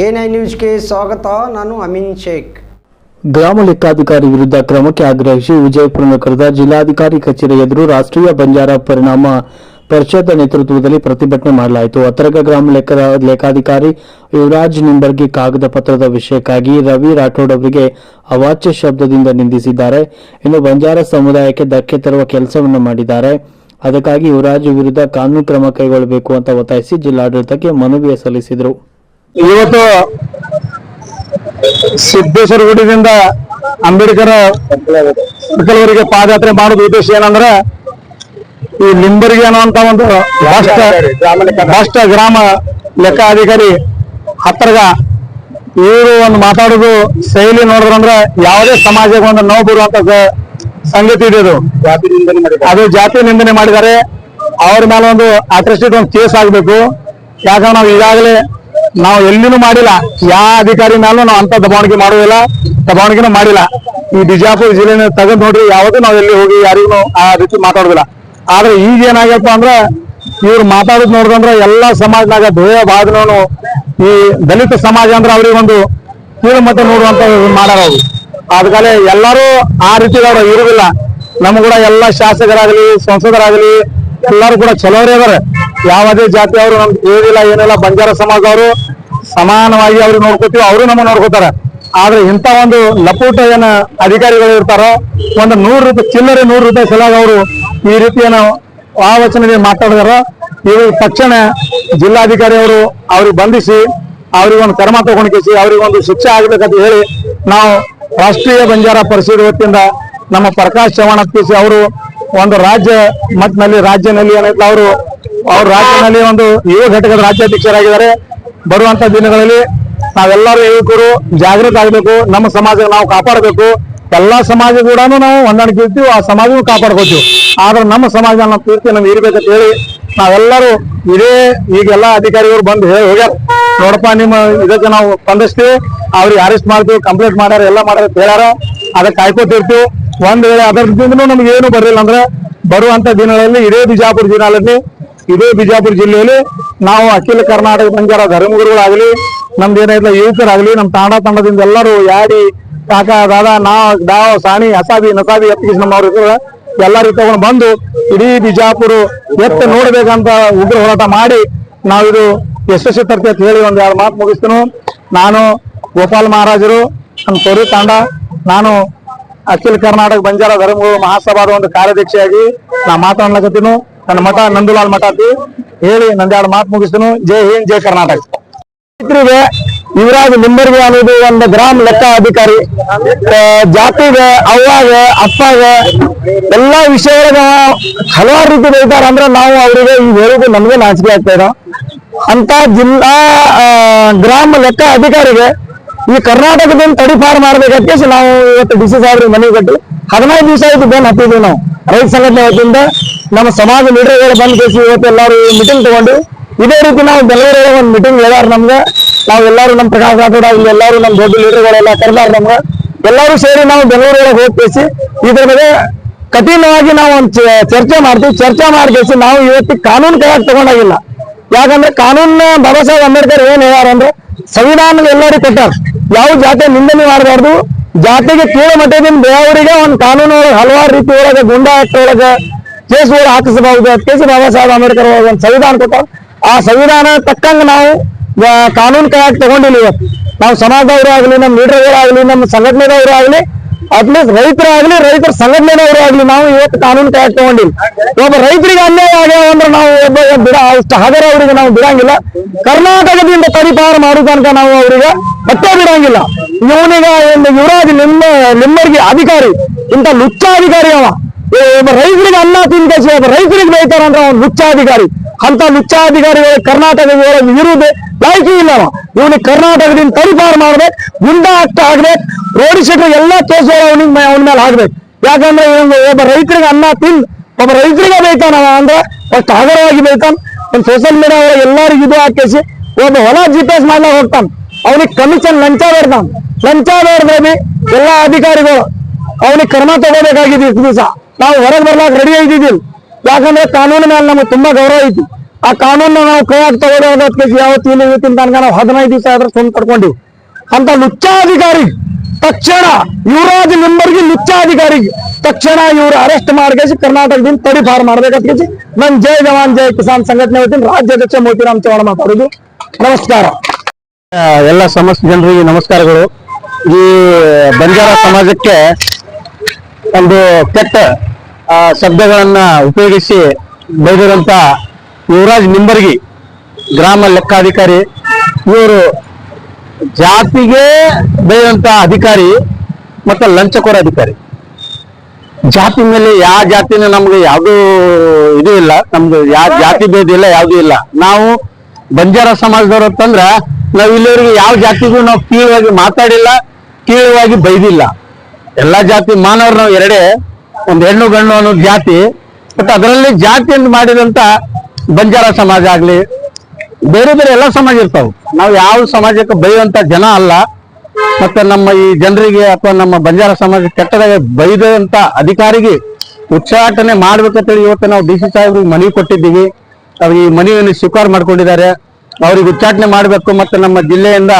I ನ್ಯೂಸ್ಗೆ ಸ್ವಾಗತ, ನಾನು ಅಮೀನ್ ಶೇಖ್. ಗ್ರಾಮ ಲೆಕ್ಕಾಧಿಕಾರಿ ವಿರುದ್ಧ ಕ್ರಮಕ್ಕೆ ಆಗ್ರಹಿಸಿ ವಿಜಯಪುರ ನಗರದ ಜಿಲ್ಲಾಧಿಕಾರಿ ಕಚೇರಿ ಎದುರು ರಾಷ್ಟ್ರೀಯ ಬಂಜಾರ ಪರಿಣಾಮ ಪರಿಷತ್ ನೇತೃತ್ವದಲ್ಲಿ ಪ್ರತಿಭಟನೆ ಮಾಡಲಾಯಿತು. ಅತರಗ ಗ್ರಾಮ ಲೆಕ್ಕ ಲೆಕ್ಕಾಧಿಕಾರಿ ಯುವರಾಜ್ ನಿಂಬರ್ಗಿ ಕಾಗದ ಪತ್ರದ ವಿಷಯಕ್ಕಾಗಿ ರವಿ ರಾಠೋಡ್ ಅವರಿಗೆ ಅವಾಚ್ಯ ಶಬ್ದದಿಂದ ನಿಂದಿಸಿದ್ದಾರೆ. ಇನ್ನು ಬಂಜಾರ ಸಮುದಾಯಕ್ಕೆ ಧಕ್ಕೆ ತರುವ ಕೆಲಸವನ್ನು ಮಾಡಿದ್ದಾರೆ. ಅದಕ್ಕಾಗಿ ಯುವರಾಜ್ ವಿರುದ್ಧ ಕಾನೂನು ಕ್ರಮ ಕೈಗೊಳ್ಳಬೇಕು ಅಂತ ಒತ್ತಾಯಿಸಿ ಜಿಲ್ಲಾಡಳಿತಕ್ಕೆ ಮನವಿ ಸಲ್ಲಿಸಿದರು. ಇವತ್ತು ಸಿದ್ದೇಶ್ವರ ಗುಡಿದಿಂದ ಅಂಬೇಡ್ಕರ್ ಮಕ್ಕಳವರಿಗೆ ಪಾದಯಾತ್ರೆ ಮಾಡೋದು ಉದ್ದೇಶ ಏನಂದ್ರೆ ಈ ಲಿಂಬರ್ಗಿ ಅನ್ನುವಂತ ಒಂದು ರಾಷ್ಟ್ರ ಗ್ರಾಮ ಲೆಕ್ಕ ಅಧಿಕಾರಿ ಹತ್ತರ್ಗ ಇವರು ಒಂದು ಮಾತಾಡೋದು ಶೈಲಿ ನೋಡಿದ್ರಂದ್ರೆ ಯಾವುದೇ ಸಮಾಜಕ್ಕೆ ಒಂದು ನೋವು ಬರುವಂತ ಸಂಗತಿ ಇದೆ ಅದು. ಅದು ಜಾತಿ ನಿಂದನೆ ಮಾಡಿದ್ದಾರೆ. ಅವ್ರ ಮೇಲೆ ಒಂದು ಅಟ್ರೆಸ್ಟೆಡ್ ಒಂದು ಕೇಸ್ ಆಗ್ಬೇಕು. ಯಾಕಂದ್ರೆ ನಾವು ಈಗಾಗಲೇ ನಾವು ಎಲ್ಲಿನೂ ಮಾಡಿಲ್ಲ. ಯಾವ ಅಧಿಕಾರಿ ಮೇಲೂ ನಾವು ಅಂತ ದಬಾವಣಿಗೆ ಮಾಡುವುದಿಲ್ಲ. ದಬಾವಣಿಗೆನೂ ಮಾಡಿಲ್ಲ. ಈ ಬಿಜಾಪುರ ಜಿಲ್ಲೆನ ತಗೊಂಡ್ ನೋಡ್ರಿ, ಯಾವತ್ತೂ ನಾವು ಎಲ್ಲಿ ಹೋಗಿ ಯಾರಿಗೂ ಆ ರೀತಿ ಮಾತಾಡುದಿಲ್ಲ ಆದ್ರೆ ಈಗ ಏನಾಗ್ಯಪ್ಪ ಅಂದ್ರ, ಇವ್ರು ಮಾತಾಡೋದು ನೋಡಿದಂದ್ರ ಎಲ್ಲಾ ಸಮಾಜದಾಗ ಭೇದ ಭಾವನೂ ಈ ದಲಿತ ಸಮಾಜ ಅಂದ್ರೆ ಅವ್ರಿಗೊಂದು ಕೀಳು ಮತ್ತೆ ನೋಡುವಂತ ಮಾಡ್ಯಾರ ಅವ್ರು. ಅದಕ್ಕಲೆ ಎಲ್ಲರೂ ಆ ರೀತಿ ಅವ್ರು ಇರುವುದಿಲ್ಲ ನಮ್ಗೂ ಕೂಡ ಎಲ್ಲ ಶಾಸಕರಾಗಲಿ, ಸಂಸದರಾಗಲಿ, ಎಲ್ಲರೂ ಕೂಡ ಚಲೋರೇ ಅದಾರೆ. ಯಾವುದೇ ಜಾತಿ ಅವರು ನಮ್ಗೆ ಏನಿಲ್ಲ ಏನಿಲ್ಲ, ಬಂಜಾರ ಸಮಾಜದವರು ಸಮಾನವಾಗಿ ಅವ್ರಿಗೆ ನೋಡ್ಕೋತೀವಿ, ಅವರು ನಮ್ಮ ನೋಡ್ಕೋತಾರ. ಆದ್ರೆ ಇಂಥ ಒಂದು ಲಪೂಟ ಏನ ಅಧಿಕಾರಿಗಳು ಇರ್ತಾರೋ, ಒಂದು ನೂರು ರೂಪಾಯಿ ಚಿಲ್ಲರೆ ನೂರು ರೂಪಾಯಿ ಸಲಾಗ ಅವರು ಈ ರೀತಿ ಏನೋ ಆ ವಚನದಲ್ಲಿ ಮಾತಾಡಿದಾರ ಇವರು ತಕ್ಷಣ ಜಿಲ್ಲಾಧಿಕಾರಿ ಅವರು ಅವ್ರಿಗೆ ಬಂಧಿಸಿ, ಅವ್ರಿಗೆ ಒಂದು ಕ್ರಮ ತಗೊಂಡ್ಕೇಸಿ ಅವ್ರಿಗೆ ಒಂದು ಶಿಕ್ಷೆ ಆಗ್ಬೇಕಂತ ಹೇಳಿ ನಾವು ರಾಷ್ಟ್ರೀಯ ಬಂಜಾರ ಪರಿಷತ್ ವತಿಯಿಂದ ನಮ್ಮ ಪ್ರಕಾಶ್ ಚವ್ಹಾಣ್ ಅಪ್ಪಿಸಿ ಅವರು ಒಂದು ರಾಜ್ಯ ಮಟ್ಟದಲ್ಲಿ, ರಾಜ್ಯದಲ್ಲಿ ಏನಾಯ್ತು ಅವರು ಅವ್ರ ರಾಜ್ಯದಲ್ಲಿ ಒಂದು ಯುವ ಘಟಕದ ರಾಜ್ಯಾಧ್ಯಕ್ಷರಾಗಿದ್ದಾರೆ. ಬರುವಂತ ದಿನಗಳಲ್ಲಿ ನಾವೆಲ್ಲರೂ ಯುವಕರು ಜಾಗೃತ ಆಗ್ಬೇಕು. ನಮ್ಮ ಸಮಾಜ ನಾವು ಕಾಪಾಡಬೇಕು. ಎಲ್ಲಾ ಸಮಾಜ ಕೂಡ ನಾವು ಹೊಂದಾಣಿಕೆ ಇರ್ತೀವಿ, ಆ ಸಮಾಜವೂ ಕಾಪಾಡ್ಕೋತೀವಿ ಆದ್ರೆ ನಮ್ಮ ಸಮಾಜ ನಮ್ಮ ಪೂರ್ತಿ ನಮ್ಗೆ ಇರ್ಬೇಕಂತ ಹೇಳಿ ನಾವೆಲ್ಲರೂ ಇದೇ ಈಗೆಲ್ಲ ಅಧಿಕಾರಿಗಳು ಬಂದು ಹೇಳಿ ಹೋಗ್ಯಾರ. ನೋಡಪ್ಪ, ನಿಮ್ಮ ಇದಕ್ಕೆ ನಾವು ಸ್ಪಂದಿಸ್ತೀವಿ ಅವ್ರಿಗೆ ಅರೆಸ್ಟ್ ಮಾಡ್ತೀವಿ ಕಂಪ್ಲೇಂಟ್ ಮಾಡ್ಯಾರ, ಎಲ್ಲ ಮಾಡ್ಯಾರ ಅಂತ ಹೇಳ್ಯಾರ. ಅದಕ್ಕೆ ಕಾಯ್ಕೋತಿರ್ತೀವಿ ಒಂದ್ ವೇಳೆ ಅದರದಿಂದನೂ ನಮ್ಗೆ ಏನು ಬರಲಿಲ್ಲ ಅಂದ್ರೆ ಬರುವಂತ ದಿನಗಳಲ್ಲಿ ಇದೇ ಬಿಜಾಪುರ ಜಿಲ್ಲೆಯಲ್ಲಿ ಇದೇ ಬಿಜಾಪುರ ಜಿಲ್ಲೆಯಲ್ಲಿ ನಾವು ಅಖಿಲ ಕರ್ನಾಟಕ ಬಂಜಾರ ಧರ್ಮಗುರುಗಳಾಗಲಿ, ನಮ್ದು ಏನೈತಲ್ಲ ಯುವಕರಾಗಲಿ ನಮ್ಮ ತಾಂಡ ತಂಡದಿಂದ ಎಲ್ಲರೂ ಯಾಡಿ ಕಾಕ, ದಾದಾ, ನಾ ಡಾವ್ ಸಾಣಿ ಅಸಾಬಿ ನಸಾಬಿ ಎತ್ತಿಗೆ ನಮ್ಮವ್ರು ಇದ್ರು ಎಲ್ಲರೂ ತಗೊಂಡು ಬಂದು ಇಡೀ ಬಿಜಾಪುರ ಎತ್ತ ನೋಡ್ಬೇಕಂತ ಉಗ್ರ ಹೋರಾಟ ಮಾಡಿ ನಾವಿದು ಯಶಸ್ವಿ ತರ್ತೀವಿ ಅಂತ ಹೇಳಿ ಒಂದು ಎರಡು ಮಾತು ಮುಗಿಸ್ತೀನಿ. ನಾನು ಗೋಪಾಲ್ ಮಹಾರಾಜರು ನಮ್ಮ ತೊರಿ ತಾಂಡ, ನಾನು ಅಖಿಲ ಕರ್ನಾಟಕ ಬಂಜಾರ ಧರ್ಮಗುರು ಮಹಾಸಭಾದ ಒಂದು ಕಾರ್ಯಾಧ್ಯಕ್ಷೆಯಾಗಿ ನಾ ಮಾತಾಡ್ಲಕತ್ತೀನಿ ನನ್ನ ಮಠ, ನಂದುಲಾಲ್ ಮಠ ಅಂತ ಹೇಳಿ ನಂದೆರಡು ಮಾತು ಮುಗಿಸ್ತೀನಿ. ಜೈ ಹಿಂದ್, ಜೈ ಕರ್ನಾಟಕ. ರೈತರಿಗೆ, ಯುವರಾಜ್ ನಿಂಬರ್ಗಿ ಅನ್ನೋದು ಒಂದು ಗ್ರಾಮ ಲೆಕ್ಕ ಅಧಿಕಾರಿ ಜಾತಿಗೆ, ಅವ್ವಾಗ, ಅಪ್ಪಾಗ ಎಲ್ಲಾ ವಿಷಯಗಳ ಹಲವಾರು ರೀತಿ ಬೈತಾರ ಅಂದ್ರೆ ನಾವು ಅವರಿಗೆ ಈ ಹೇಳೋದು ನಮ್ಗೆ ನಾಚಿಕೆ ಆಗ್ತಾ ಇರೋ ಅಂತ ಜಿಲ್ಲಾ ಗ್ರಾಮ ಲೆಕ್ಕ ಅಧಿಕಾರಿಗೆ ಈ ಕರ್ನಾಟಕದಿಂದ ತಡಿಪಾರು ಮಾಡ್ಬೇಕಂತ ನಾವು ಇವತ್ತು ಡಿ ಸಿ ಸಾಹೇಬ್ರಿಗೆ ಮನವಿ ಕಟ್ಟಿ ಹದಿನೈದು ದಿವಸ ಆಯ್ತು ಬೆನ್ ಹತ್ತಿದ್ವಿ ನಾವು. ರೈತ ಸಂಘಟನೆ ವತಿಯಿಂದ ನಮ್ಮ ಸಮಾಜ ಲೀಡರ್ಗಳು ಬಂದ್ ಕೇಸಿ ಇವತ್ತು ಎಲ್ಲರೂ ಮೀಟಿಂಗ್ ತಗೊಂಡು. ಇದೇ ರೀತಿ ನಾವು ಬೆಂಗಳೂರಲ್ಲಿ ಒಂದು ಮೀಟಿಂಗ್ ಹೇಳ್ಯಾರ ನಮ್ಗೆ. ನಾವು ಎಲ್ಲರೂ ನಮ್ಮ ಪ್ರಕಾಶ್ ರಾಠೋಡ ಇಲ್ಲಿ ಎಲ್ಲರೂ ನಮ್ಮ ದೊಡ್ಡ ಲೀಡರ್ಗಳೆಲ್ಲ ಕರೆದಾರ ನಮ್ಗೆ. ಎಲ್ಲರೂ ಸೇರಿ ನಾವು ಬೆಂಗಳೂರೊಳಗೆ ಹೋಗಿ ಕೇಸಿ ಇದ್ರ ಬಗ್ಗೆ ಕಠಿಣವಾಗಿ ನಾವು ಒಂದು ಚರ್ಚೆ ಮಾಡ್ತೀವಿ. ಚರ್ಚೆ ಮಾಡಿ ನಾವು ಇವತ್ತು ಕಾನೂನು ಕೈಯಾಗಿ ತಗೊಂಡಾಗಿಲ್ಲ. ಯಾಕಂದ್ರೆ ಕಾನೂನ ಬಾಬಾ ಸಾಹೇಬ್ ಅಂಬೇಡ್ಕರ್ ಏನ್ ಹೇಳ್ಯಾರ ಅಂದ್ರೆ ಸಂವಿಧಾನದ ಎಲ್ಲರಿಗೂ ಕೊಟ್ಟಾರ. ಯಾವ ಜಾತಿ ನಿಂದನೆ ಮಾಡಬಾರ್ದು ಜಾತಿಗೆ ಕೀಳು ಮಟ್ಟದಿಂದ ಬೇರೆಯವರಿಗೆ ಒಂದು ಕಾನೂನು ಒಳಗೆ ಹಲವಾರು ರೀತಿ ಒಳಗೆ ಗುಂಡಾ ಆಕ್ಟ್ ಒಳಗೆ ಕೇಸುಗಳು ಹಾಕಿಸಬಹುದು. ಕೆ ಸಿ ಬಾಬಾ ಸಾಹೇಬ್ ಅಂಬೇಡ್ಕರ್ ಒಂದು ಸಂವಿಧಾನ ಕೊಟ್ಟ ಆ ಸಂವಿಧಾನ ತಕ್ಕಂಗೆ ನಾವು ಕಾನೂನು ಕೈಯಾಗಿ ತಗೊಂಡಿಲ್ಲ ಇವತ್ತು ನಾವು ಸಮಾಜದವರು ಆಗಲಿ ನಮ್ಮ ಲೀಡರ್ಗಳಾಗಲಿ, ನಮ್ಮ ಸಂಘಟನೆದವರು ಆಗಲಿ ಅಟ್ಲೀಸ್ಟ್ ರೈತರಾಗ್ಲಿ ರೈತರ ಸಂಘಟನೆದವರು ಆಗ್ಲಿ, ನಾವು ಇವತ್ತು ಕಾನೂನು ಕೈ ತಗೊಂಡಿಲ್ಲ. ಒಬ್ಬ ರೈತರಿಗೆ ಅನ್ಯಾಯ ಆಗ್ಯಾವ ಅಂದ್ರೆ ನಾವು ಒಬ್ಬ ಬಿಡ ಅಷ್ಟು ಹಗರ ಅವರಿಗೆ ನಾವು ಬಿಡಂಗಿಲ್ಲ. ಕರ್ನಾಟಕದಿಂದ ಪರಿಪಾರ ಮಾಡೋ ತನಕ ನಾವು ಅವರಿಗೆ ಮತ್ತೆ ಬಿಡಂಗಿಲ್ಲ. ಇವನಿಗ ಒಂದು ಯುವರಾಜ್ ನಿಮ್ಮ ನಿಮ್ಮರಿಗೆ ಅಧಿಕಾರಿ, ಇಂಥ ಲುಚ್ಚ ಅಧಿಕಾರಿ ಅವ ಒಬ್ಬ ರೈತರಿಗೆ ಅನ್ನ ತಿನ್ಕಸಿ, ಒಬ್ಬ ರೈತರಿಗೆ ಬೈತಾರಂದ್ರೆ ಅವ್ನು ಲುಚ್ಚಾಧಿಕಾರಿ. ಅಂತ ಲುಚ್ಚಾಧಿಕಾರಿಗಳು ಕರ್ನಾಟಕದ ಇರುವುದೇ ಲಾಯ್ಕಿ ಇಲ್ಲ ಅವ. ಇವನಿಗೆ ಕರ್ನಾಟಕದಿಂದ ಪರಿಪಾರ ಮಾಡ್ಬೇಕು, ಗುಂಡಾ ಅಷ್ಟ ಆಗ್ಬೇಕು ರೋಡ್ ಎಲ್ಲಾ ಎಲ್ಲ ಕೇಸುಗಳು ಅವನಿಗೆ ಅವನ ಮೇಲೆ ಹಾಕ್ಬೇಕು. ಯಾಕಂದ್ರೆ ಒಬ್ಬ ರೈತರಿಗೆ ಅನ್ನ ತಿಂದು ಒಬ್ಬ ರೈತರಿಗೆ ಬೇಕಾನ ಅಂದ್ರೆ ಅಷ್ಟು ಹಗರವಾಗಿ ಬೈತಾನ ಒಂದು ಸೋಷಿಯಲ್ ಮೀಡಿಯಾ ಎಲ್ಲರಿಗೂ ಇದು ಹಾಕಿಸಿ ಒಬ್ಬ ಹೊಲ ಜಿ ಪಿ ಎಸ್ ಹೋಗ್ತಾನ. ಅವನಿಗೆ ಕಮಿಷನ್ ಲಂಚ ಬೇಡ್ತಾನ. ಲಂಚ ಬೇಡದ್ರಿ ಎಲ್ಲಾ ಅಧಿಕಾರಿಗಳು ಅವನಿಗೆ ಕ್ರಮ ತಗೋಬೇಕಾಗಿದೆ ಇಷ್ಟು ದಿವಸ. ನಾವು ಹೊರಗೆ ಬರ್ಲಾಕ ರೆಡಿ ಆಗಿದ್ದಿಲ್ಲ ಯಾಕಂದ್ರೆ ಕಾನೂನು ಮೇಲೆ ನಮಗೆ ತುಂಬಾ ಗೌರವ ಐತಿ. ಆ ಕಾನೂನ ನಾವು ಕೈಯಾಗ್ ತಗೊಳ್ಳೋದಕ್ಕೆ ಯಾವತ್ತು ಇಲ್ಲಿ ಇವತ್ತಿನ ತನಕ ನಾವು ಹದಿನೈದು ದಿವಸ ಆದ್ರೆ ಸುಮ್ಮನೆ ಪಡ್ಕೊಂಡಿವಿ. ಅಂತ ಲುಚ್ಚಾಧಿಕಾರಿ ತಕ್ಷಣ ಯುವರಾಜ್ ಮೆಂಬರ್ಗೆ ಲುಚ್ಚಾಧಿಕಾರಿ ತಕ್ಷಣ ಇವರು ಅರೆಸ್ಟ್ ಮಾಡ್ಕೇಸಿ ಕರ್ನಾಟಕದಿಂದ ತಡಿಪಾರು ಮಾಡ್ಬೇಕಂತ ನನ್ ಜೈ ಜವಾನ್, ಜೈ ಕಿಸಾನ್ ಸಂಘಟನೆ ವತಿಯಿಂದ ರಾಜ್ಯಾಧ್ಯಕ್ಷ ಮೋತಿರಾಮ್ ಚೌಹಾಣ್ ಮಾತಾಡೋದು. ನಮಸ್ಕಾರ. ಎಲ್ಲ ಸಮಸ್ತ ಜನರಿಗೆ ನಮಸ್ಕಾರಗಳು. ಈ ಬಂಜಾರ ಸಮಾಜಕ್ಕೆ ಒಂದು ಕೆಟ್ಟ ಶಬ್ದಗಳನ್ನ ಉಪಯೋಗಿಸಿ ಬೈದಿರುವಂತ ಯುವರಾಜ್ ನಿಂಬರ್ಗಿ, ಗ್ರಾಮ ಲೆಕ್ಕಾಧಿಕಾರಿ. ಇವರು ಜಾತಿಗೆ ಬೇರಂತ ಅಧಿಕಾರಿ ಮತ್ತೆ ಲಂಚಕೋರ ಅಧಿಕಾರಿ. ಜಾತಿ ಮೇಲೆ ಯಾವ ಜಾತಿನ ನಮ್ಗೆ ಯಾವ್ದು ಇದು ಇಲ್ಲ, ನಮ್ದು ಯಾವ ಜಾತಿ ಭೇದ ಇಲ್ಲ, ಯಾವ್ದು ಇಲ್ಲ. ನಾವು ಬಂಜಾರ ಸಮಾಜದವ್ರು ಅಂತಂದ್ರ ನಾವ್ ಇಲ್ಲಿವರೆಗೆ ಯಾವ ಜಾತಿಗೂ ನಾವು ಕೀಳವಾಗಿ ಮಾತಾಡಿಲ್ಲ, ಕೀಳವಾಗಿ ಬೈದಿಲ್ಲ. ಎಲ್ಲಾ ಜಾತಿ ಮಾನವರು ನಾವು ಎರಡೇ, ಒಂದ್ ಹೆಣ್ಣು ಗಂಡು ಅನ್ನೋ ಜಾತಿ. ಬಟ್ ಅದರಲ್ಲಿ ಜಾತಿಯನ್ನು ಮಾಡಿದಂತ ಬಂಜಾರ ಸಮಾಜ ಆಗ್ಲಿ ಬೇರೆ ಬೇರೆ ಎಲ್ಲ ಸಮಾಜ ಇರ್ತಾವ. ನಾವು ಯಾವ ಸಮಾಜಕ್ಕೆ ಬೈಯುವಂತ ಜನ ಅಲ್ಲ, ಮತ್ತೆ ನಮ್ಮ ಈ ಜನರಿಗೆ ಅಥವಾ ನಮ್ಮ ಬಂಜಾರ ಸಮಾಜ ಕೆಟ್ಟದಾಗ ಬೈದಂತ ಅಧಿಕಾರಿಗೆ ಉಚ್ಚಾಟನೆ ಮಾಡ್ಬೇಕಂತೇಳಿ ಇವತ್ತು ನಾವು ಡಿ ಸಿ ಸಾಹೇಬ್ರಿಗೆ ಮನವಿ ಕೊಟ್ಟಿದ್ದೀವಿ. ಅವ್ರಿಗೆ ಈ ಮನವಿಯನ್ನು ಸ್ವೀಕಾರ ಮಾಡ್ಕೊಂಡಿದ್ದಾರೆ. ಅವ್ರಿಗೆ ಉಚ್ಚಾಟನೆ ಮಾಡಬೇಕು ಮತ್ತೆ ನಮ್ಮ ಜಿಲ್ಲೆಯಿಂದ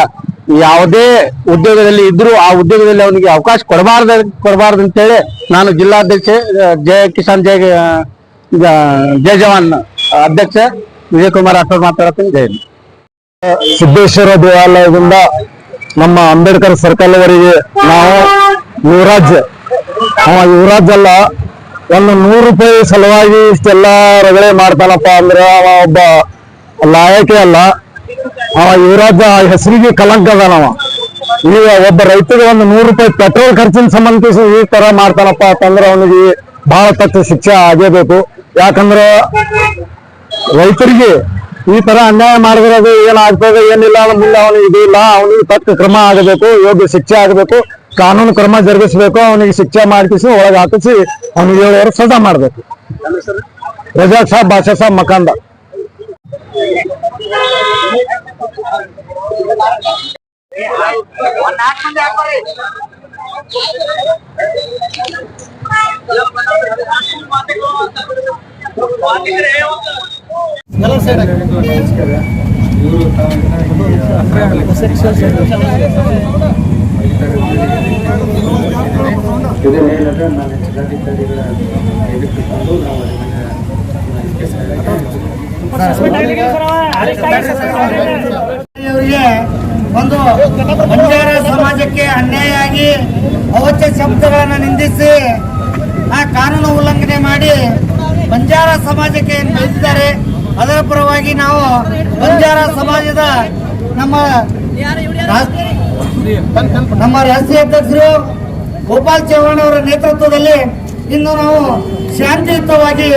ಯಾವುದೇ ಉದ್ಯೋಗದಲ್ಲಿ ಇದ್ರೂ ಆ ಉದ್ಯೋಗದಲ್ಲಿ ಅವನಿಗೆ ಅವಕಾಶ ಕೊಡಬಾರ್ದು ಕೊಡಬಾರ್ದು ಅಂತೇಳಿ ನಾನು ಜಿಲ್ಲಾಧ್ಯಕ್ಷ, ಜಯ ಕಿಸಾನ್ ಜಯ ಜಯ ಜವಾನ್ ಅಧ್ಯಕ್ಷ ವಿಜಯ್ ಕುಮಾರ್ ಜೈ ಸಿದ್ದೇಶ್ವರ ದೇವಾಲಯದಿಂದ ನಮ್ಮ ಅಂಬೇಡ್ಕರ್ ಸರ್ಕಲ್ ಸರ್ಕಲ್ವರೆಗೆ ನಾವು ಯುವರಾಜ್ ಯುವರಾಜ್ ಅಲ್ಲ, ಒಂದು ನೂರು ರೂಪಾಯಿ ಸಲುವಾಗಿ ಇಷ್ಟೆಲ್ಲ ರಗಳೆ ಮಾಡ್ತಾನಪ್ಪ ಅಂದ್ರೆ ಅವ ಒಬ್ಬ ಲಾಯಕೆ ಅಲ್ಲ. ಅವ ಯುವರಾಜ ಹೆಸರಿಗೆ ಕಲಂಕ ಅದಾನವ ಈಗ ಒಬ್ಬ ರೈತರಿಗೆ ಒಂದು ನೂರು ರೂಪಾಯಿ ಪೆಟ್ರೋಲ್ ಖರ್ಚಿನ ಸಂಬಂಧಿಸಿ ಈ ತರ ಮಾಡ್ತಾನಪ್ಪ ಅಂತಂದ್ರೆ ಅವನಿಗೆ ಬಹಳ ತಕ್ಕ ಶಿಕ್ಷೆ ಆಗೇಬೇಕು. ಯಾಕಂದ್ರೆ ರೈತರಿಗೆ ಈ ತರ ಅನ್ಯಾಯ ಮಾಡಿದ್ರೆ ಅದು ಏನಾಗ್ತದೆ ಏನಿಲ್ಲ ಅನ್ನೋ ಮುಂದೆ ಅವನಿಗೆ ಇದು ಇಲ್ಲ, ಅವನಿಗೆ ತಕ್ಕ ಕ್ರಮ ಆಗಬೇಕು, ಯೋಗ್ಯ ಶಿಕ್ಷೆ ಆಗಬೇಕು, ಕಾನೂನು ಕ್ರಮ ಜರುಗಿಸಬೇಕು, ಅವನಿಗೆ ಶಿಕ್ಷೆ ಮಾಡಿಸಿ, ಒಳಗೆ ಹಾಕಿಸಿ, ಅವನಿಗೆ ಏಳು ವರ್ಷ ಸಜಾ ಮಾಡಬೇಕು. ರಜಾಕ್ ಸಾಬ್ ಬಾಷಾ ಸಾಬ್ ಮಕಾಂದ. ಅವರಿಗೆ ಒಂದು ಬಂಜಾರ ಸಮಾಜಕ್ಕೆ ಅನ್ಯಾಯ ಆಗಿ ಅವಚ್ಯ ಶಬ್ದಗಳನ್ನು ನಿಂದಿಸಿ ಆ ಕಾನೂನು ಉಲ್ಲಂಘನೆ ಮಾಡಿ ಬಂಜಾರ ಸಮಾಜಕ್ಕೆ ಏನ್ ಬೆಳೆದಿದ್ದಾರೆ ಅದರ ಪರವಾಗಿ ನಾವು ಬಂಜಾರ ಸಮಾಜದ ನಮ್ಮ ನಮ್ಮ ರಾಷ್ಟ್ರೀಯ ಅಧ್ಯಕ್ಷರು ಗೋಪಾಲ್ ಚೌಹಾಣ್ ಅವರ ನೇತೃತ್ವದಲ್ಲಿ ಇಂದು ನಾವು ಶಾಂತಿಯುತವಾಗಿ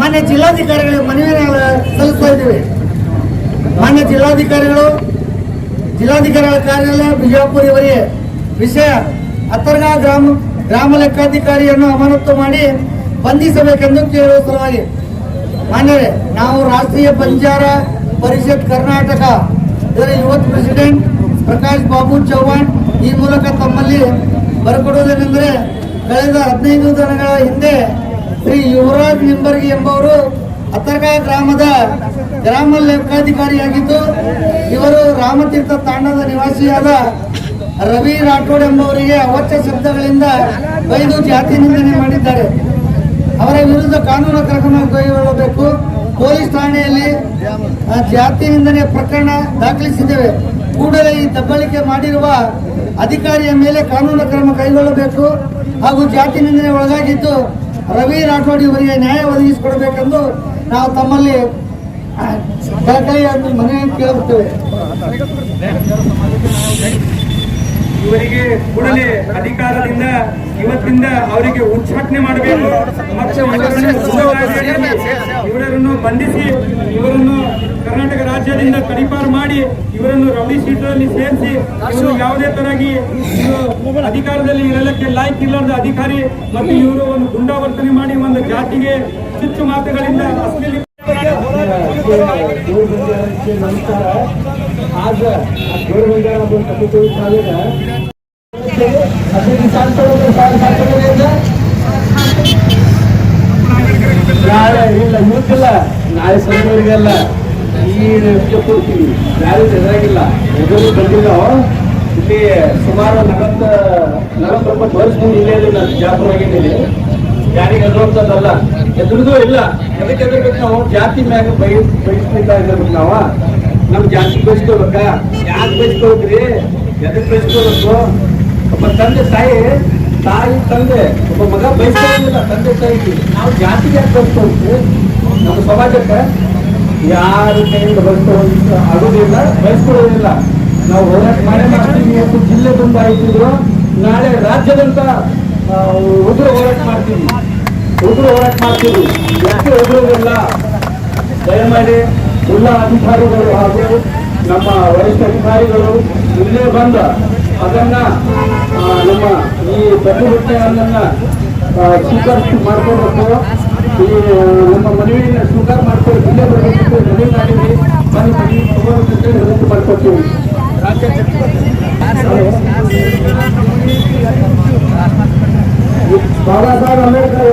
ಮಾನ್ಯ ಜಿಲ್ಲಾಧಿಕಾರಿಗಳಿಗೆ ಮನವಿಯನ್ನು ಸಲ್ಲಿಸ್ತಾ ಇದ್ದೀವಿ. ಮಾನ್ಯ ಜಿಲ್ಲಾಧಿಕಾರಿಗಳು, ಜಿಲ್ಲಾಧಿಕಾರಿಗಳ ಕಾರ್ಯಾಲಯ ಬಿಜಾಪುರ ಇವರಿಗೆ ವಿಷಯ ಅತ್ತರ್ಗಾ ಗ್ರಾಮ ಗ್ರಾಮ ಲೆಕ್ಕಾಧಿಕಾರಿಯನ್ನು ಅಮಾನತು ಮಾಡಿ ಬಂಧಿಸಬೇಕೆಂದು ಕೇಳುವ ಸಲುವಾಗಿ. ಮಾನ್ಯರೇ, ನಾವು ರಾಷ್ಟ್ರೀಯ ಬಂಜಾರ ಪರಿಷತ್ ಕರ್ನಾಟಕ, ಇದರ ಯುವತ್ ಪ್ರೆಸಿಡೆಂಟ್ ಪ್ರಕಾಶ್ ಬಾಬು ಚೌಹಾಣ್ ಈ ಮೂಲಕ ತಮ್ಮಲ್ಲಿ ಬರಕೊಡುವುದೇನೆಂದರೆ, ಕಳೆದ ಹದಿನೈದು ದಿನಗಳ ಹಿಂದೆ ಶ್ರೀ ಯುವರಾಜ್ ನಿಂಬರ್ಗಿ ಎಂಬವರು ಅತ್ತರ್ಗಾ ಗ್ರಾಮದ ಗ್ರಾಮ ಲೆಕ್ಕಾಧಿಕಾರಿಯಾಗಿದ್ದು, ಇವರು ರಾಮತೀರ್ಥ ತಾಂಡದ ನಿವಾಸಿಯಾದ ರವಿ ರಾಠೋಡ್ ಎಂಬವರಿಗೆ ಅವಚ್ಚ ಶಬ್ದಗಳಿಂದ ಬೈದು ಜಾತಿ ನಿಂದನೆ ಮಾಡಿದ್ದಾರೆ. ಅವರ ವಿರುದ್ಧ ಕಾನೂನು ಕ್ರಮ ಕೈಗೊಳ್ಳಬೇಕು. ಪೊಲೀಸ್ ಠಾಣೆಯಲ್ಲಿ ಜಾತಿ ನಿಂದನೆ ಪ್ರಕರಣ ದಾಖಲಿಸಿದ್ದೇವೆ. ಕೂಡಲೇ ಈ ದಬ್ಬಳಿಕೆ ಮಾಡಿರುವ ಅಧಿಕಾರಿಯ ಮೇಲೆ ಕಾನೂನು ಕ್ರಮ ಕೈಗೊಳ್ಳಬೇಕು. ಹಾಗೂ ಜಾತಿ ನಿಂದನೆ ಒಳಗಾಗಿದ್ದು ರವಿ ರಾಠೋಡಿ ಅವರಿಗೆ ನ್ಯಾಯ ಒದಗಿಸಿಕೊಡಬೇಕೆಂದು ನಾವು ತಮ್ಮಲ್ಲಿ ಕಳಕಳಿಯ ಮನವಿ ಕೇಳುತ್ತೇವೆ. ಇವರಿಗೆ ಕೂಡಲೇ ಅಧಿಕಾರದಿಂದ, ಇವತ್ತಿಂದ ಅವರಿಗೆ ಉಚ್ಚಾಟನೆ ಮಾಡಬೇಕು. ಮತ್ತು ಇವರನ್ನು ಬಂಧಿಸಿ, ಇವರನ್ನು ಕರ್ನಾಟಕ ರಾಜ್ಯದಿಂದ ಕಡಿಪಾರು ಮಾಡಿ, ಇವರನ್ನು ರೌಡಿ ಸೀಟಲ್ಲಿ ಸೇರಿಸಿ, ಇವರು ಯಾವುದೇ ತರಗಿ ಅಧಿಕಾರದಲ್ಲಿ ಇರಲಿಕ್ಕೆ ಲಾಯ್ಕ್ ಇಲ್ಲದ ಅಧಿಕಾರಿ ಮತ್ತು ಇವರು ಒಂದು ಗುಂಡಾವರ್ತನೆ ಮಾಡಿ ಒಂದು ಜಾತಿಗೆ ಚುಚ್ಚು ಮಾತುಗಳಿಂದ ಅಶ್ಲೀಲ ಇಲ್ಲ ಯೂತ್ ಇಲ್ಲ ನಾಳೆ ಸಂಜೆವರೆಗೆಲ್ಲ ಈ ಕೊಡ್ತೀವಿ. ಯಾರು ಎದುರಾಗಿಲ್ಲ ಎದುರು ಬಂದಿಲ್ಲ ಇಲ್ಲಿ ಸುಮಾರು ನಲವತ್ತ ನಲವತ್ತೊಂಬತ್ತು ವರ್ಷದಿಂದ ಇಲ್ಲೇ ನಾನು ಜಾಪುರವಾಗಿದ್ದೀನಿ ಯಾರಿಗೆ ಎದುರುವಂಥದ್ದಲ್ಲ ಎದುರುದೂ ಇಲ್ಲ. ಎದಕ್ಕೆ ಎದುರ್ಬೇಕು ನಾವು? ಜಾತಿ ಮ್ಯಾಗ ಬೈ ಬಯಸ್ಬೇಕಾಗಿರ್ಬೇಕು ನಾವ. ನಮ್ಮ ಜಾತಿ ಬಯಸ್ಕೋಬೇಕಾ? ಯಾಕೆ ಬಯಸ್ಕೋಬೇಕ್ರಿ ಎದಕ್ಕೆ ಬಯಸ್ಕೋಬೇಕು ಒಬ್ಬ ತಂದೆ ತಾಯಿ ತಾಯಿ ತಂದೆ, ಒಬ್ಬ ಮಗ ಬಯಸ್ಕೊಳ್ಳೋದಿಲ್ಲ ತಂದೆ ತಾಯಿ ನಾವು ಜಾತಿ ಯಾಕೆ ಬಯಸ್ಕೋಬೇಕು ನಮ್ಮ ಸಮಾಜಕ್ಕೆ ಯಾರು ಕೈಯಿಂದ ಬಯಸ್ಕೊಳ್ಳೋದಿಲ್ಲ ಆಗೋದಿಲ್ಲ, ಬಯಸ್ಕೊಳ್ಳೋದಿಲ್ಲ. ನಾವು ಹೋರಾಟ ಮಾಡೇ ಮಾಡ್ತೀವಿ. ಜಿಲ್ಲೆ ತುಂಬ ಆಯ್ತಿದ್ರು ನಾಳೆ ರಾಜ್ಯದಂತ ಉಗ್ರ ಹೋರಾಟ ಉಗ್ರ ಹೋರಾಟ ಮಾಡ್ತೀವಿ ಯಾಕೆ ಉಗ್ರವಿಲ್ಲ ದಯಮಾಡಿ ಎಲ್ಲ ಅಧಿಕಾರಿಗಳು ಹಾಗೂ ನಮ್ಮ ವರಿಷ್ಠ ಅಧಿಕಾರಿಗಳು ಇಲ್ಲೇ ಬಂದ ಅದನ್ನ ನಮ್ಮ ಈ ಪ್ರತಿಭಟನೆಯನ್ನ ಸ್ವೀಕಾರ ಮಾಡ್ಕೋಬೇಕು. ಈ ನಮ್ಮ ಮನವಿಯನ್ನು ಸ್ವೀಕಾರ ಮಾಡ್ಕೊಂಡು ಇಲ್ಲೇ ಬರಬೇಕು ಮನವಿ ಮಾಡಿದ್ವಿ. ಬಂದು ಮನವಿ ತಗೋಬೇಕಂತ ವಿನಂತಿ ಮಾಡ್ಕೊತೀವಿ. ಬಾಬಾ ಸಾಹೇಬ್ ಅಂಬೇಡ್ಕರ್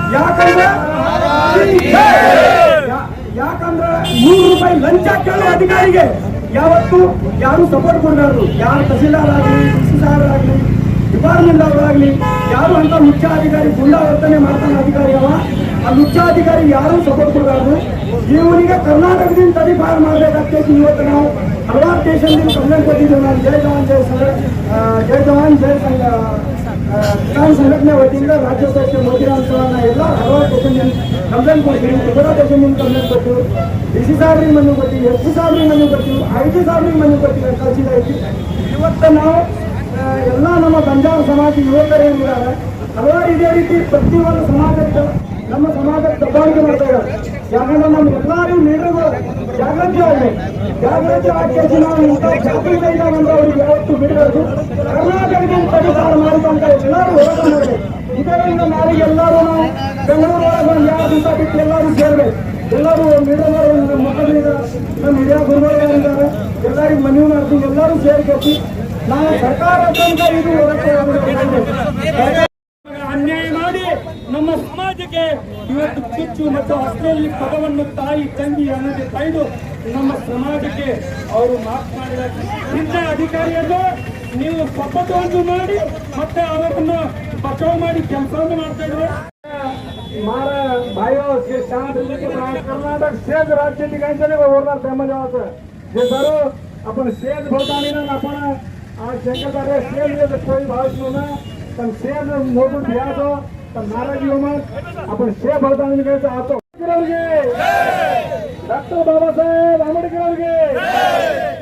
ಯಾಕಂದ್ರೆ ಯಾಕಂದ್ರೆ ನೂರು ರೂಪಾಯಿ ಲಂಚ ಕೇಳುವ ಅಧಿಕಾರಿಗೆ ಯಾವತ್ತು ಯಾರು ಸಪೋರ್ಟ್ ಕೊಡಬಾರ್ದು ಯಾರು ತಹಸೀಲ್ದಾರ್ ಆಗಲಿ ಆಗಲಿ ಡಿಪಾರ್ಟ್ಮೆಂಟ್ ಅವರಾಗ್ಲಿ, ಯಾರು ಅಂತ ಮುಖ್ಯ ಅಧಿಕಾರಿ ಗುಂಡಾವರ್ತನೆ ಮಾಡ್ತಾನೆ ಅಧಿಕಾರಿ ಅವ, ಆ ಮುಖ್ಯಾಧಿಕಾರಿ ಯಾರು ಸಪೋರ್ಟ್ ಕೊಡಬಾರ್ದು ಇವನಿಗೆ ಕರ್ನಾಟಕದಿಂದ ತಡಿಪಾರು ಮಾಡಬೇಕಾಗ್ತೈತಿ ಇವತ್ತು ನಾವು. ಹಲವಾರು ಸ್ಟೇಷನ್ದಿಂದ ಕಂಪ್ಲೇಂಟ್ ಕೊಟ್ಟಿದ್ದೇವೆ ನಾನು ಜೈ ಜವಾನ್, ಜೈ ಸಂಘ ಜವಾನ್, ಜೈ ಸಂಘ. ಕಿಸಾನ್ ಸಂಘಟನೆ ವತಿಯಿಂದ ರಾಜ್ಯಾಧ್ಯಕ್ಷ ಮೋದಿರಾಮ್ ಚೌಹಾಣ ಎಲ್ಲ ಹಲವಾರು ಸ್ಟೇಷನ್ ಕಂಪ್ಲೇಂಟ್ ಕೊಡ್ತೀವಿ ತ್ರಿಪುರ ನಿಮ್ಗೆ ಕಂಪ್ಲೇಂಟ್ ಕೊಟ್ಟು ಡಿ ಸಿ ಮನೆ ಮನವಿ ಕೊಟ್ಟಿವಿ ಎಸ್ ಸಿ ಸಾಹೇಬ್ರಿಗೆ ಮನವಿ ಕೊಟ್ಟಿವಿ ಐ ಟಿ ಸಾಹೇಬ್ರಿಗೆ ಮನವಿ ಕೊಟ್ಟಿವಿ ಕಳಿಸಿದೈತಿ ಇವತ್ತು ನಾವು ಎಲ್ಲ ನಮ್ಮ ಬಂಜಾರ ಸಮಾಜ ಯುವಕರು ಏನಿದ್ದಾರೆ ಹಲವಾರು ಇದೇ ರೀತಿ ಪ್ರತಿಯೊಂದು ಸಮಾಜಕ್ಕೆ ನಮ್ಮ ಸಮಾಜಕ್ಕೆ ದಬ್ಬಾಳಿಕೆ ಮಾಡ್ತಾ ಇದ್ದಾರೆ. ಯಾಕಂದ್ರೆ ನಮ್ಮ ಎಲ್ಲರೂ ಲೀಡರ್ಗಳು ಜಾಗೃತಿ ಆಗಲಿ ಜಾಗೃತಿ ಆಗಿ ನಾವು ಇಂಥ ಜಾಗೃತಿ ಅವ್ರಿಗೆ ಯಾವತ್ತು ಬಿಡಬಾರ್ದು. ಕರ್ನಾಟಕದಿಂದ ಪರಿಹಾರ ಮಾಡಿದಂತ ಎಲ್ಲರೂ ಹೋರಾಟ ಮಾಡಬೇಕು ಇದರಿಂದ ನಾಳೆ ಎಲ್ಲರೂ ನಾವು ಬೆಂಗಳೂರು ಒಳಗೆ ದಿವಸ ಬಿಟ್ಟು ಎಲ್ಲರೂ ಸೇರ್ಬೇಕು. ಎಲ್ಲರೂ ಲೀಡರ್ಗಳು ಮಕ್ಕಳಿಗೆ ನಮ್ಮ ಹಿರಿಯ ಗುರುಗಳಿದ್ದಾರೆ ಎಲ್ಲರಿಗೂ ಮನವಿ ಮಾಡ್ತೀವಿ ಎಲ್ಲರೂ ಸೇರ್ಕೊತಿ ನಾವು ಸರ್ಕಾರ ಇದು ಅನ್ಯಾಯ ಮಾಡಿ ನಮ್ಮ ಸಮಾಜಕ್ಕೆ ಇವತ್ತು ಕಿಚ್ಚು ಮತ್ತು ಅಷ್ಟರಲ್ಲಿ ಪದವನ್ನು ತಾಯಿ, ತಂಗಿ ಅನ್ನೋದು ತಾಯ್ದು ನಮ್ಮ ಸಮಾಜಕ್ಕೆ ಅವರು ಮಾತನಾಡಿದ ಇಂಥ ಅಧಿಕಾರಿಯನ್ನು ನೀವು ಶಪಥವನ್ನು ಮಾಡಿ ಮತ್ತೆ ಅವರನ್ನು ಬಚಾವ್ ಮಾಡಿ ಕೆಲಸವನ್ನು ಮಾಡ್ತಾ ಇದ್ರೆ मारा भाइयों के शांत के बाद कर्नाटक सेज राज्य ठिकाणचे ओरणार त्यामध्ये होतं जे सर्व आपण सेज भरताना ना आपण आज शंकरचार्य सेज जे कोई भाव ना पण सेज मोठून घ्यायचो तर नाराजी हो मग आपण शे भरताना निघायचं आतो डॉक्टर बाबासाहेब आंबेडकर ಅವ್ರಿಗೆ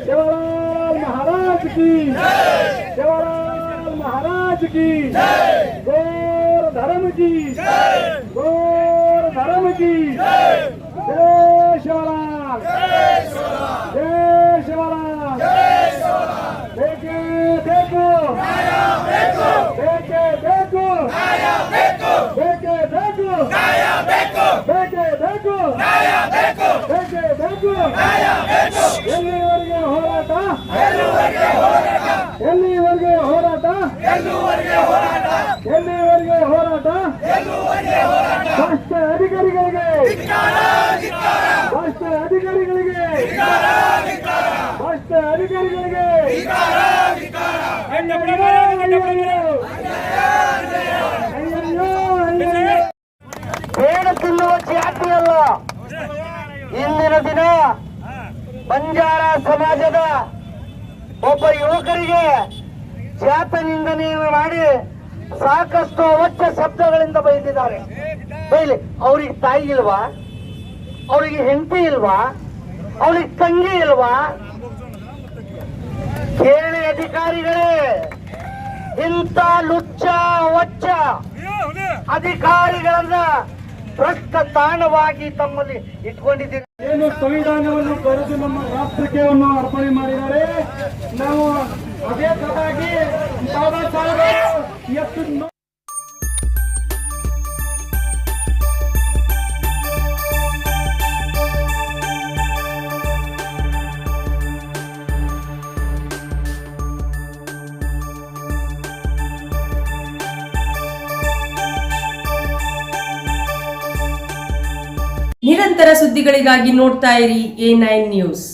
सेवालाल महाराज की सेवालाल महाराज की गौर धर्म की गौर धर्म की जय शिवराम जय शिवराम देखे देखो देखे देखो देखे देखो देखे देखो देखे देखो ಎಲ್ಲಿವರೆಗೆ ಹೋರಾಟ ಒಬ್ಬ ಯುವಕರಿಗೆ ಜಾತ ನಿಂದನೆಯನ್ನು ಮಾಡಿ ಸಾಕಷ್ಟು ಅವಚ್ಚ ಶಬ್ದಗಳಿಂದ ಬೈದಿದ್ದಾರೆ. ಬೈಲಿ, ಅವ್ರಿಗೆ ತಾಯಿ ಇಲ್ವಾ? ಅವರಿಗೆ ಹೆಂಡತಿ ಇಲ್ವಾ? ಅವ್ರಿಗೆ ತಂಗಿ ಇಲ್ವಾ? ಕೇಳಿ ಅಧಿಕಾರಿಗಳೇ ಇಂತ ಲುಚ್ಚ ಒಚ್ಚ ಅಧಿಕಾರಿಗಳನ್ನ ಭ್ರಷ್ಟ ತಾಣವಾಗಿ ತಮ್ಮಲ್ಲಿ ಇಟ್ಕೊಂಡಿದ್ದೀರಿ. ಸಂವಿಧಾನವನ್ನು ಬರೆದು ನಮ್ಮ ರಾಷ್ಟ್ರಕ್ಕೆ ಅರ್ಪಣೆ ಮಾಡಿದ್ದಾರೆ ನಾವು ಅದೇ ತರವಾಗಿ ನಿರಂತರ ಸುದ್ದಿಗಳಿಗಾಗಿ ನೋಡ್ತಾ ಇರಿ ಎ ನೈನ್ ನ್ಯೂಸ್.